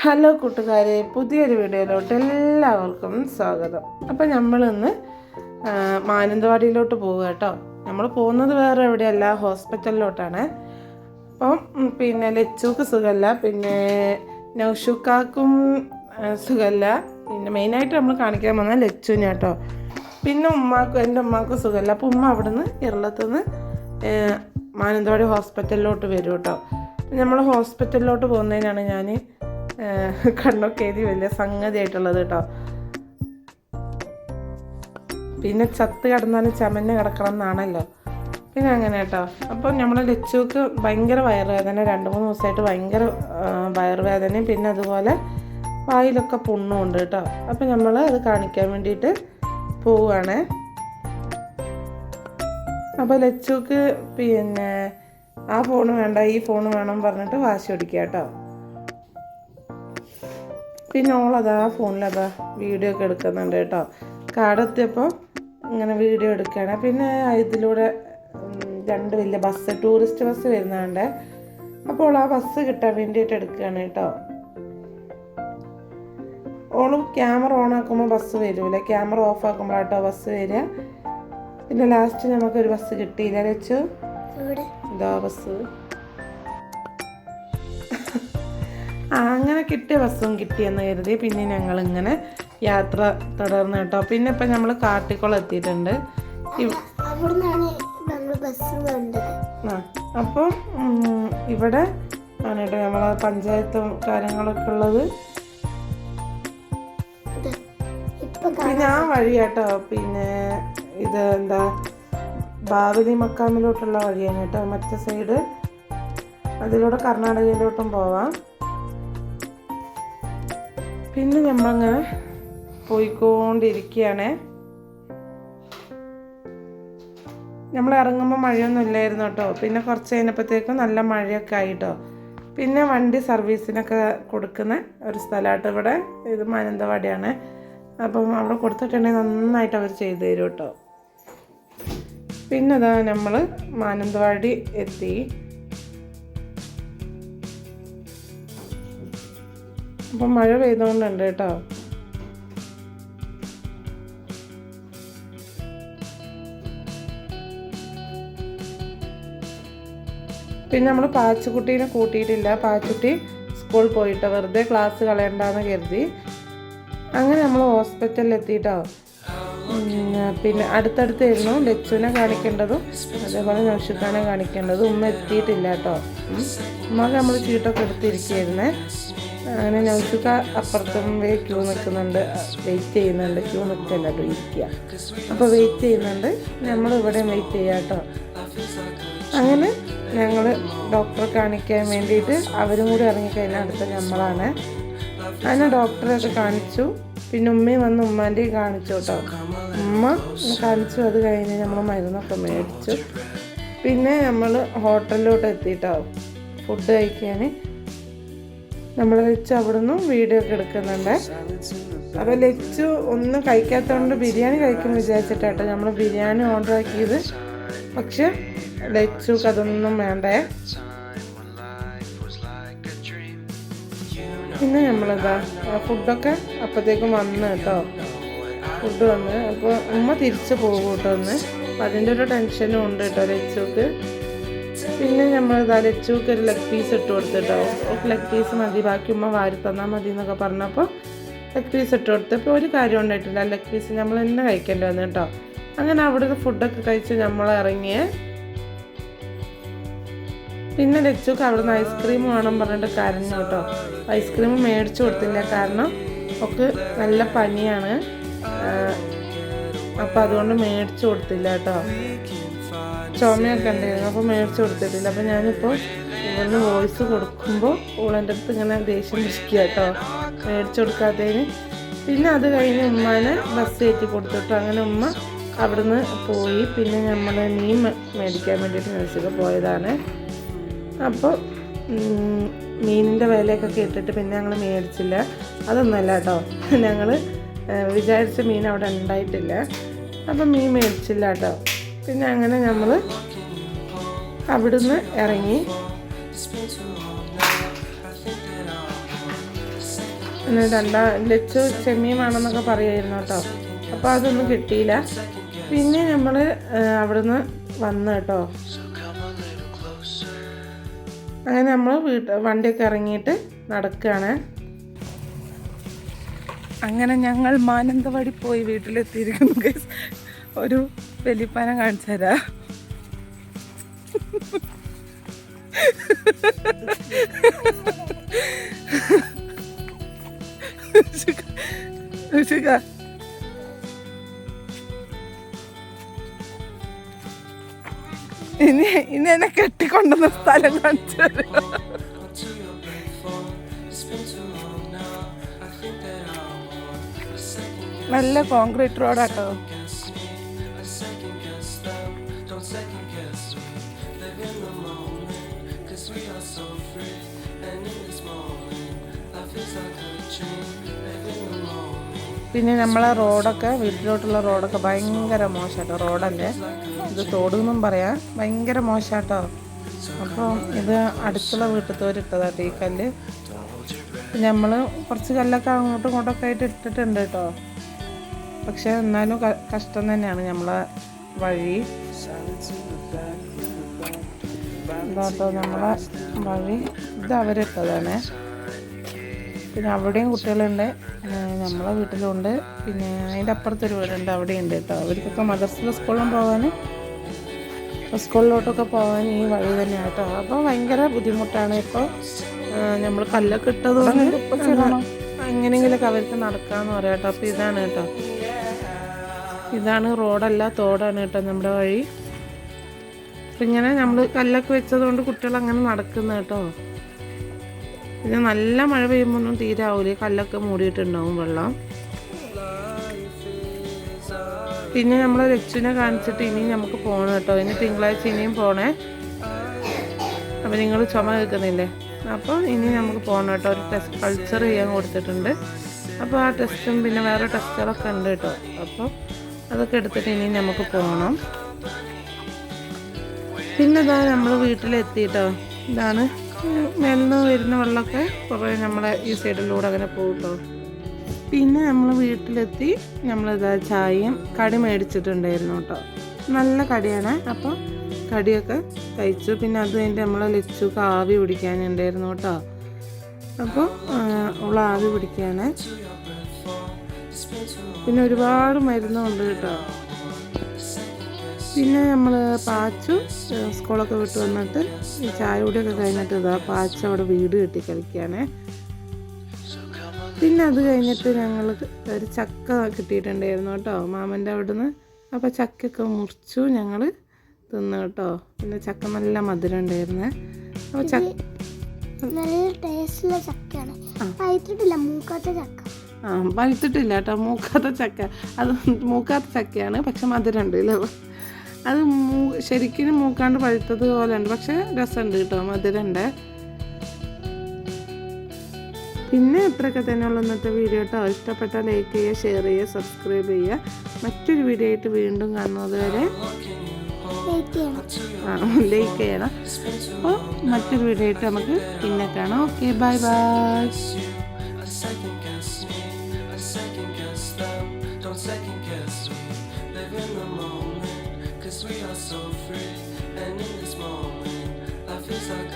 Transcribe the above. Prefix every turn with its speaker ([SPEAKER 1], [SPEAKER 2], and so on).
[SPEAKER 1] Hello കൂട്ടുകാരെ പുതിയൊരു വീഡിയോയിലോട്ട് എല്ലാവർക്കും സ്വാഗതം. അപ്പം നമ്മളിന്ന് മാനന്തവാടിയിലോട്ട് പോവുക കേട്ടോ. നമ്മൾ പോകുന്നത് വേറെ എവിടെയല്ല ഹോസ്പിറ്റലിലോട്ടാണ്. അപ്പം പിന്നെ ലച്ചുക്ക് സുഖമല്ല പിന്നെ നൗഷുക്കാക്കും സുഖമല്ല പിന്നെ മെയിനായിട്ട് നമ്മൾ കാണിക്കാൻ വന്നാൽ ലച്ചുവിന് കേട്ടോ. പിന്നെ ഉമ്മാക്കും എന്റെ ഉമ്മാക്കും സുഖമല്ല അപ്പോൾ ഉമ്മ അവിടുന്ന് കേരളത്തിൽ മാനന്തവാടി ഹോസ്പിറ്റലിലോട്ട് വരും കേട്ടോ. നമ്മൾ ഹോസ്പിറ്റലിലോട്ട് പോകുന്നതിനാണ് ഞാൻ കണ്ണൊക്കെ എഴുതി വലിയ സംഗതിയായിട്ടുള്ളത് കേട്ടോ. പിന്നെ ചത്ത് കിടന്നാലും ചമഞ്ഞ് കിടക്കണം എന്നാണല്ലോ. പിന്നെ അങ്ങനെ കേട്ടോ. അപ്പോൾ നമ്മുടെ ലച്ചുക്ക് ഭയങ്കര വയറുവേദന രണ്ട് മൂന്ന് ദിവസമായിട്ട് ഭയങ്കര വയറുവേദനയും പിന്നെ അതുപോലെ വായിലൊക്കെ പുണ്ണും ഉണ്ട് കേട്ടോ. അപ്പോൾ നമ്മൾ അത് കാണിക്കാൻ വേണ്ടിയിട്ട് പോവുകയാണ് അപ്പോൾ ലച്ചുക്ക് പിന്നെ ആ ഫോൺ വേണ്ട ഈ ഫോൺ വേണം പറഞ്ഞിട്ട് വാശി പിടിക്കുക കേട്ടോ. പിന്നെ ഓളതാ ഫോണിലതാ വീഡിയോ ഒക്കെ എടുക്കുന്നുണ്ട് കേട്ടോ. കാടെത്തിയപ്പോൾ ഇങ്ങനെ വീഡിയോ എടുക്കുകയാണ് പിന്നെ ഇതിലൂടെ രണ്ട് വലിയ ബസ് ടൂറിസ്റ്റ് ബസ് വരുന്നുണ്ട് അപ്പോൾ ആ ബസ് കിട്ടാൻ വേണ്ടിയിട്ട് എടുക്കുകയാണ് കേട്ടോ. ഓളും ക്യാമറ ഓൺ ആക്കുമ്പോൾ ബസ് വരൂല. ക്യാമറ ഓഫ് ആക്കുമ്പോഴാട്ടോ ബസ് വരിക. പിന്നെ ലാസ്റ്റ് നമുക്കൊരു ബസ് കിട്ടിയില്ല. വെച്ചു ഇതാ ബസ് അങ്ങനെ കിട്ടിയ ബസ്സും കിട്ടിയെന്ന് കരുതി പിന്നെ ഞങ്ങൾ ഇങ്ങനെ യാത്ര തുടർന്ന് കേട്ടോ. പിന്നെ ഇപ്പം നമ്മൾ കാട്ടിക്കുളം എത്തിയിട്ടുണ്ട്.
[SPEAKER 2] നമ്മൾ
[SPEAKER 1] ആ അപ്പോൾ ഇവിടെ ആണ് കേട്ടോ നമ്മളെ പഞ്ചായത്തും കാര്യങ്ങളൊക്കെ ഉള്ളത്. പിന്നെ ആ വഴി കേട്ടോ പിന്നെ ഇത് എന്താ ബാവലി മക്കാമിലോട്ടുള്ള വഴിയാണ് കേട്ടോ. മറ്റേ സൈഡ് അതിലൂടെ കർണാടകയിലോട്ടും പോവാം. പിന്നെ നമ്മളങ്ങനെ പോയിക്കൊണ്ടിരിക്കുകയാണ് നമ്മൾ ഇറങ്ങുമ്പോൾ മഴയൊന്നും ഇല്ലായിരുന്നു കേട്ടോ. പിന്നെ കുറച്ച് കഴിഞ്ഞപ്പോഴത്തേക്കും നല്ല മഴയൊക്കെ ആയി കേട്ടോ പിന്നെ വണ്ടി സർവീസിനൊക്കെ കൊടുക്കുന്ന ഒരു സ്ഥലമായിട്ട് ഇവിടെ. ഇത് മാനന്തവാടിയാണ്. അപ്പം അവിടെ കൊടുത്തിട്ടുണ്ടെങ്കിൽ നന്നായിട്ട് അവർ ചെയ്തു തരും കേട്ടോ. പിന്നെ അതാ നമ്മൾ മാനന്തവാടി എത്തി. അപ്പം മഴ പെയ്തുകൊണ്ടുണ്ട് കേട്ടോ. പിന്നെ നമ്മൾ പാച്ചുക്കുട്ടീനെ കൂട്ടിയിട്ടില്ല. പാച്ചുട്ടി സ്കൂളിൽ പോയിട്ട് വെറുതെ ക്ലാസ് കളയണ്ടെന്ന് കരുതി. അങ്ങനെ നമ്മൾ ഹോസ്പിറ്റലിൽ എത്തിയിട്ടോ പിന്നെ അടുത്തടുത്തായിരുന്നു ലച്ചുവിനെ കാണിക്കേണ്ടതും അതേപോലെ നൗഷിക്കാനെ കാണിക്കേണ്ടതും. ഉമ്മ എത്തിയിട്ടില്ല കേട്ടോ. ഉമ്മക്ക് നമ്മൾ ചീട്ടൊക്കെ എടുത്തിരിക്കുകയായിരുന്നേ അങ്ങനെ നൗഷിക്ക അപ്പുറത്തും ക്യൂ നിൽക്കുന്നുണ്ട്. വെയിറ്റ് ചെയ്യുന്നുണ്ട്. ക്യൂ നിൽക്കല്ല കേട്ടോ ഇരിക്കുക അപ്പോൾ വെയിറ്റ് ചെയ്യുന്നുണ്ട്. നമ്മൾ ഇവിടെ വെയിറ്റ് ചെയ്യാം കേട്ടോ അങ്ങനെ ഞങ്ങൾ ഡോക്ടറെ കാണിക്കാൻ വേണ്ടിയിട്ട് അവരും കൂടി ഇറങ്ങിക്കഴിഞ്ഞാൽ അടുത്ത നമ്മളാണ് അങ്ങനെ ഡോക്ടറെയൊക്കെ കാണിച്ചു. പിന്നെ ഉമ്മയും വന്ന് ഉമ്മാന്റെയും കാണിച്ചു കേട്ടോ ഉമ്മ കാണിച്ചു. അത് കഴിഞ്ഞ് നമ്മൾ മരുന്നൊക്കെ മേടിച്ചു. പിന്നെ നമ്മൾ ഹോട്ടലിലോട്ട് എത്തിയിട്ടോ ഫുഡ് കഴിക്കാൻ. നമ്മൾ വെച്ച് നിന്നും വീഡിയോ ഒക്കെ എടുക്കുന്നുണ്ട്. അപ്പോൾ ലച്ചു ഒന്നും കഴിക്കാത്തതുകൊണ്ട് ബിരിയാണി കഴിക്കും വിചാരിച്ചിട്ടാട്ടോ നമ്മൾ ബിരിയാണി ഓർഡർ ആക്കിയത്. പക്ഷെ ലച്ചുക്ക് അതൊന്നും വേണ്ടേ. പിന്നെ നമ്മളിതാ ഫുഡൊക്കെ അപ്പോഴത്തേക്കും വന്ന് കേട്ടോ. ഫുഡ് വന്ന്. അപ്പോൾ ഉമ്മ തിരിച്ചു പോകും കേട്ടോ ഒന്ന് അപ്പം അതിന്റെ ഒരു ടെൻഷനും ഉണ്ട് കേട്ടോ ലച്ചുക്ക്. പിന്നെ നമ്മൾ ലച്ചുക്ക് ഒരു ലെഗ് പീസ് ഇട്ട് കൊടുത്തിട്ടോ. ലെഗ് പീസ് മതി. ബാക്കി ഉമ്മ വാരി തന്നാൽ മതി എന്നൊക്കെ പറഞ്ഞപ്പോൾ ലെഗ് പീസ് ഇട്ട് കൊടുത്തപ്പോൾ ഒരു കാര്യം ഉണ്ടായിട്ടില്ല. ലെഗ് പീസ് നമ്മൾ തന്നെ കഴിക്കേണ്ടി വന്നു കേട്ടോ. അങ്ങനെ അവിടുന്ന് ഫുഡൊക്കെ കഴിച്ച് നമ്മൾ ഇറങ്ങിയേ പിന്നെ ലച്ചുക്ക് അവിടുന്ന് ഐസ്ക്രീം വേണം പറഞ്ഞിട്ട് കരഞ്ഞു കേട്ടോ. ഐസ്ക്രീം മേടിച്ചു കൊടുത്തില്ല. കാരണം ഒക്കെ നല്ല പനിയാണ്. അപ്പം അതുകൊണ്ട് മേടിച്ചു കൊടുത്തില്ല കേട്ടോ. ചുമയൊക്കെ ഉണ്ടായിരുന്നു അപ്പോൾ മേടിച്ചു കൊടുത്തിട്ടില്ല. അപ്പോൾ ഞാനിപ്പോൾ ഇവിടുന്ന് വോയിസ് കൊടുക്കുമ്പോൾ ഓളെന്റെ അടുത്ത് ഇങ്ങനെ ദേഷ്യം പിടിക്കുക കേട്ടോ. മേടിച്ചു കൊടുക്കാത്തതിന്. പിന്നെ അത് കഴിഞ്ഞ് ഉമ്മാനെ ബസ് കയറ്റി കൊടുത്തിട്ടു അങ്ങനെ ഉമ്മ അവിടുന്ന് പോയി. പിന്നെ നമ്മൾ മീൻ മേടിക്കാൻ വേണ്ടിയിട്ട് നഴ്സൊക്കെ പോയതാണ്. അപ്പോൾ മീനിന്റെ വിലയൊക്കെ കേട്ടിട്ട് പിന്നെ ഞങ്ങൾ മേടിച്ചില്ല. അതൊന്നുമല്ല കേട്ടോ. ഞങ്ങൾ വിചാരിച്ച മീൻ അവിടെ ഉണ്ടായിട്ടില്ല. അപ്പം മീൻ മേടിച്ചില്ല കേട്ടോ. പിന്നെ അങ്ങനെ നമ്മൾ അവിടുന്ന് ഇറങ്ങി. രണ്ടാ ലച്ചു ചെമ്മീൻ വേണമെന്നൊക്കെ പറയുമായിരുന്നു കേട്ടോ. അപ്പോൾ അതൊന്നും കിട്ടിയില്ല. പിന്നെ നമ്മൾ അവിടുന്ന് വന്നു കേട്ടോ. അങ്ങനെ നമ്മൾ വീട്ട് വണ്ടിയൊക്കെ ഇറങ്ങിയിട്ട് നടക്കുകയാണ് അങ്ങനെ ഞങ്ങൾ മാനന്തവാടി പോയി വീട്ടിലെത്തിയിരിക്കുന്നു ഒരു വലിപ്പന കാണിച്ചു തരാം. ഋഷിക ഇനി ഇനി എന്നെ കെട്ടിക്കൊണ്ടുവന്ന സ്ഥലം കാണിച്ചു നല്ല കോൺക്രീറ്റ് റോഡാട്ടോ പിന്നെ നമ്മളെ റോഡൊക്കെ വീട്ടിലോട്ടുള്ള റോഡൊക്കെ ഭയങ്കര മോശമാട്ടോ റോഡല്ലേ? ഇത് തോടുന്നും പറയാം ഭയങ്കര മോശമാട്ടോ അപ്പോൾ ഇത് അടുത്തുള്ള വീട്ടിലത്തോരിട്ടതാട്ടോ ഈ കല്ല്. നമ്മൾ കുറച്ച് കല്ലൊക്കെ അങ്ങോട്ടും ഇങ്ങോട്ടൊക്കെ ആയിട്ട് ഇട്ടിട്ടുണ്ട് കേട്ടോ. പക്ഷേ എന്നാലും കഷ്ടം തന്നെയാണ് നമ്മളെ വഴി. ഇതാട്ടോ നമ്മളെ വഴി. ഇത് അവരിട്ടതാണ്. പിന്നെ അവിടെയും കുട്ടികളുണ്ട്. നമ്മളെ വീട്ടിലുണ്ട്. പിന്നെ അതിന്റെ അപ്പുറത്തൊരു വീടുണ്ട്. അവിടെയുണ്ട് കേട്ടോ. അവർക്കൊക്കെ മദർസിലും സ്കൂളിലും പോകാൻ സ്കൂളിലോട്ടൊക്കെ പോകാൻ ഈ വഴി തന്നെയാണ് കേട്ടോ. അപ്പോൾ ഭയങ്കര ബുദ്ധിമുട്ടാണ് ഇപ്പോൾ. നമ്മൾ കല്ലൊക്കെ ഇട്ടതുകൊണ്ട് എങ്ങനെയെങ്കിലൊക്കെ അവർക്ക് നടക്കാമെന്ന് പറയാം കേട്ടോ. അപ്പോൾ ഇതാണ് കേട്ടോ. ഇതാണ് റോഡല്ല തോടാണ് കേട്ടോ നമ്മുടെ വഴി. അപ്പം ഇങ്ങനെ നമ്മൾ കല്ലൊക്കെ വെച്ചതുകൊണ്ട് കുട്ടികൾ അങ്ങനെ നടക്കുന്ന കേട്ടോ. ഇത് നല്ല മഴ പെയ്യുമ്പോൾ ഒന്നും തീരാവൂല. കല്ലൊക്കെ മൂടിയിട്ടുണ്ടാവും വെള്ളം. പിന്നെ നമ്മൾ ലക്ഷ്മിനെ കാണിച്ചിട്ട് ഇനിയും നമുക്ക് പോകണം കേട്ടോ. ഇനി തിങ്കളാഴ്ച ഇനിയും പോണേ. അപ്പം നിങ്ങൾ ചുമ കേൾക്കുന്നില്ലേ? അപ്പോൾ ഇനി നമുക്ക് പോകണം കേട്ടോ. ഒരു ടെസ്റ്റ് കൾച്ചർ ചെയ്യാൻ കൊടുത്തിട്ടുണ്ട്. അപ്പോൾ ആ ടെസ്റ്റും പിന്നെ വേറെ ടെസ്റ്റുകളൊക്കെ ഉണ്ട് കേട്ടോ. അപ്പോൾ അതൊക്കെ എടുത്തിട്ട് ഇനി നമുക്ക് പോകണം പിന്നെ ഇതാ നമ്മൾ വീട്ടിലെത്തിയിട്ടോ ഇതാണ് മേലിന്ന് വരുന്ന വെള്ളമൊക്കെ. കുറേ നമ്മളെ ഈ സൈഡിലൂടെ അങ്ങനെ പോകട്ടോ കേട്ടോ പിന്നെ നമ്മൾ വീട്ടിലെത്തി നമ്മളിതാ ചായയും കടി മേടിച്ചിട്ടുണ്ടായിരുന്നു കേട്ടോ. നല്ല കടിയാണ്. അപ്പോൾ കടിയൊക്കെ കഴിച്ചു. പിന്നെ അത് കഴിഞ്ഞിട്ട് നമ്മളെ ലച്ചു ആവി പിടിക്കാനുണ്ടായിരുന്നു കേട്ടോ. അപ്പോൾ ഉള്ള ആവി പിടിക്കാണ്. പിന്നെ ഒരുപാട് മരുന്നുണ്ട് കേട്ടോ. പിന്നെ നമ്മൾ പാച്ചു സ്കൂളൊക്കെ വിട്ട് വന്നിട്ട് ഈ ചായ കൂടിയൊക്കെ കഴിഞ്ഞിട്ട് ഇതാ പാച്ചു അവിടെ വീട് കെട്ടി കളിക്കുകയാണ് പിന്നെ അത് കഴിഞ്ഞിട്ട് ഞങ്ങൾ ഒരു ചക്ക കിട്ടിയിട്ടുണ്ടായിരുന്നു കേട്ടോ മാമന്റെ അവിടുന്ന്. അപ്പോൾ ചക്കയൊക്കെ മുറിച്ചു ഞങ്ങൾ തിന്നു കേട്ടോ. പിന്നെ ചക്ക നല്ല മധുരം ഉണ്ടായിരുന്നേ. അപ്പോൾ ചക്ക
[SPEAKER 2] നല്ല ടേസ്റ്റുള്ള ചക്കയാണ്. പഴുത്തിട്ടില്ല മൂക്കാത്ത ചക്ക.
[SPEAKER 1] ആ പഴുത്തിട്ടില്ല കേട്ടോ മൂക്കാത്ത ചക്ക. അത് മൂക്കാത്ത ചക്കയാണ് പക്ഷെ മധുരം ഉണ്ട് അത് മൂ ശരിക്കും മൂക്കാണ്ട് പഴുത്തത് പോലെ ഉണ്ട് പക്ഷെ രസമുണ്ട് കേട്ടോ മധുരമുണ്ട്. പിന്നെ ഇത്രയൊക്കെ തന്നെയുള്ള ഇന്നത്തെ വീഡിയോ കേട്ടോ. ഇഷ്ടപ്പെട്ടാൽ ലൈക്ക് ചെയ്യുക ഷെയർ ചെയ്യുക സബ്സ്ക്രൈബ് ചെയ്യുക. മറ്റൊരു വീഡിയോ ആയിട്ട് വീണ്ടും കാണുന്നത് വരെ ആ ലൈക്ക് ചെയ്യണം. അപ്പോൾ മറ്റൊരു വീഡിയോ ആയിട്ട് നമുക്ക് പിന്നെ കാണാം. Okay bye bye.
[SPEAKER 3] We are so free. And in this moment, life is like